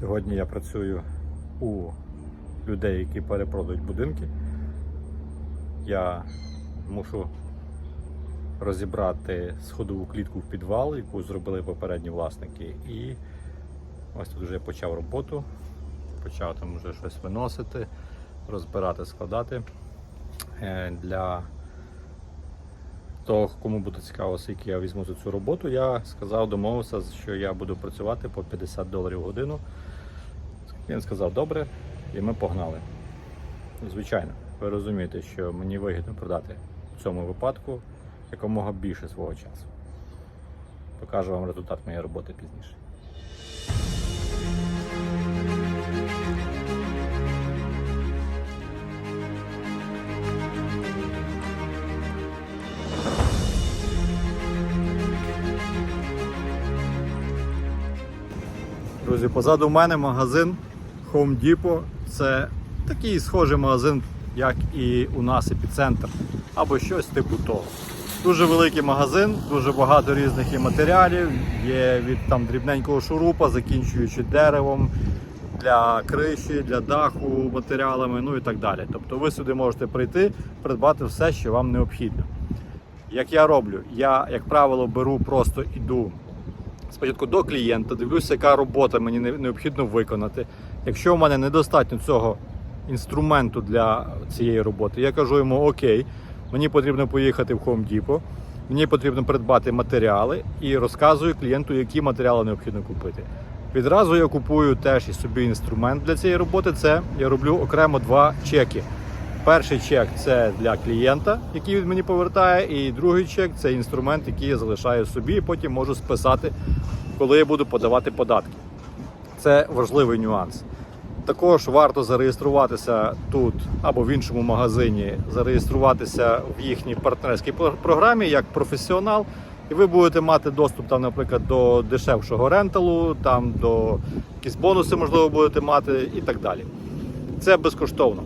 Сьогодні я працюю у людей, які перепродають будинки. Я мушу розібрати сходову клітку в підвал, яку зробили попередні власники. І ось тут вже я почав роботу. Почав там вже щось виносити, розбирати, складати. Е, Для того, кому буде цікаво, скільки я візьму за цю роботу, я сказав, домовився, що я буду працювати по 50 доларів годину. Він сказав, добре, і ми погнали. Звичайно, ви розумієте, що мені вигідно продати в цьому випадку якомога більше свого часу. Покажу вам результат моєї роботи пізніше. Друзі, позаду мене магазин Home Depot. Це такий схожий магазин, як і у нас епіцентр, або щось типу того. Дуже великий магазин, дуже багато різних є матеріалів. Є від там дрібненького шурупа, закінчуючи деревом для криші, для даху матеріалами, ну і так далі. Тобто ви сюди можете прийти, придбати все, що вам необхідно. Як я роблю, я, як правило, беру, просто іду спочатку до клієнта, дивлюся, яка робота мені необхідно виконати. Якщо в мене недостатньо цього інструменту для цієї роботи, я кажу йому: Окей, мені потрібно поїхати в Home Depot, мені потрібно придбати матеріали і розказую клієнту, які матеріали необхідно купити. Відразу я купую теж і собі інструмент для цієї роботи. Це я роблю окремо два чеки. Перший чек це для клієнта, який він мені повертає, і другий чек це інструмент, який я залишаю собі, і потім можу списати, коли я буду подавати податки. Це важливий нюанс. Також варто зареєструватися тут або в іншому магазині, зареєструватися в їхній партнерській програмі як професіонал, і ви будете мати доступ там, наприклад, до дешевшого ренталу, там до якісь бонуси, можливо, будете мати і так далі. Це безкоштовно.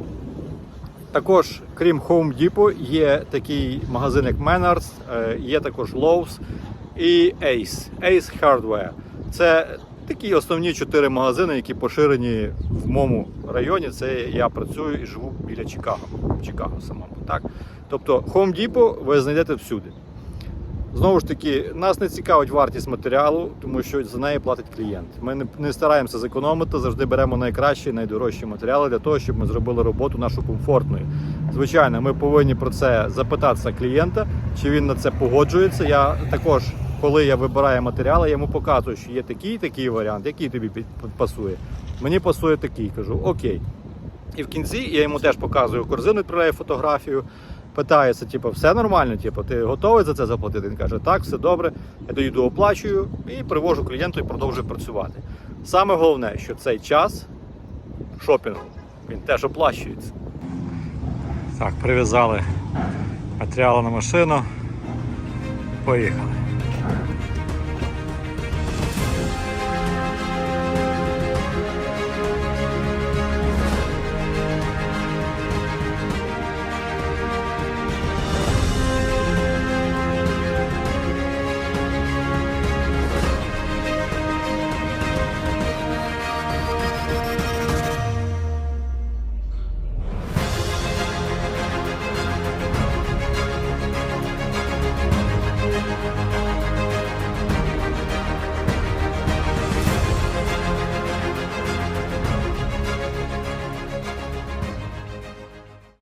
Також, крім Home Depot, є такий магазин, як Menards, е, є також Lowe's і Ace. Ace Hardware. Це такі основні чотири магазини, які поширені в моєму районі. Це я працюю і живу біля Чикаго. Чикаго самому. Так? Тобто Home Depot ви знайдете всюди. Знову ж таки, нас не цікавить вартість матеріалу, тому що за неї платить клієнт. Ми не, не стараємося зекономити, завжди беремо найкращі, найдорожчі матеріали для того, щоб ми зробили роботу нашу комфортною. Звичайно, ми повинні про це запитатися клієнта, чи він на це погоджується. Я також, коли я вибираю матеріали, я йому показую, що є такий такий варіант, який тобі пасує. Мені пасує такий, кажу, окей. І в кінці я йому теж показую корзину, відправляю фотографію. Питається, типу, все нормально, типу, ти готовий за це заплатити? Він каже, так, все добре. Я доїду, оплачую і привожу клієнту і продовжую працювати. Саме головне, що цей час шопінгу він теж оплачується. Так, прив'язали матеріали на машину. Поїхали.